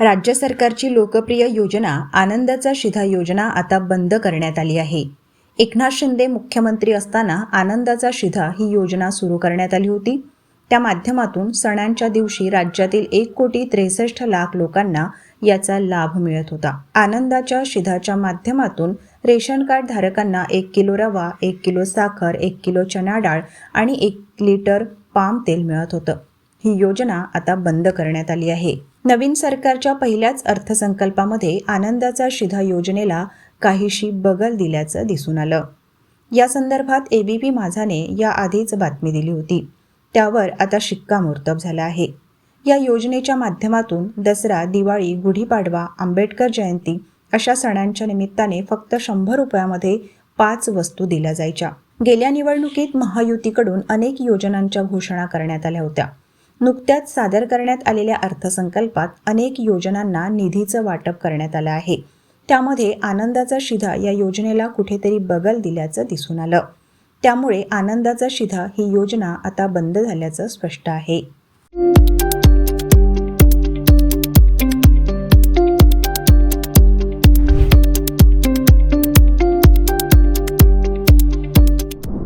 राज्य सरकारची लोकप्रिय योजना आनंदाचा शिधा योजना आता बंद करण्यात आली आहे. एकनाथ शिंदे मुख्यमंत्री असताना आनंदाचा शिधा ही योजना सुरू करण्यात आली होती. त्या माध्यमातून सणांच्या दिवशी राज्यातील एक कोटी त्रेसष्ट लाख लोकांना याचा लाभ मिळत होता. आनंदाच्या शिधाच्या माध्यमातून रेशन कार्ड धारकांना एक किलो रवा एक किलो साखर एक किलो चना डाळ आणि एक लिटर पाम तेल मिळत होतं. ही योजना आता बंद करण्यात आली आहे. नवीन सरकारच्या पहिल्याच अर्थसंकल्पामध्ये आनंदाचा शिधा योजनेला काहीशी बगल दिल्याचं दिसून आलं. या संदर्भात एबीपी माझाने या आधीच बातमी दिली होती. त्यावर आता शिक्कामोर्तब झाला आहे. या योजनेच्या माध्यमातून दसरा दिवाळी गुढीपाडवा आंबेडकर जयंती अशा सणांच्या निमित्ताने फक्त शंभर रुपयामध्ये पाच वस्तू दिल्या जायच्या. गेल्या निवडणुकीत महायुतीकडून अनेक योजनांच्या घोषणा करण्यात आल्या होत्या. नुकत्याच सादर करण्यात आलेल्या अर्थसंकल्पात अनेक योजनांना निधीचं वाटप करण्यात आलं आहे. त्यामध्ये आनंदाचा शिधा या योजनेला कुठेतरी बगल दिल्याचं दिसून आलं. त्यामुळे आनंदाचा शिधा ही योजना आता बंद झाल्याचं स्पष्ट आहे.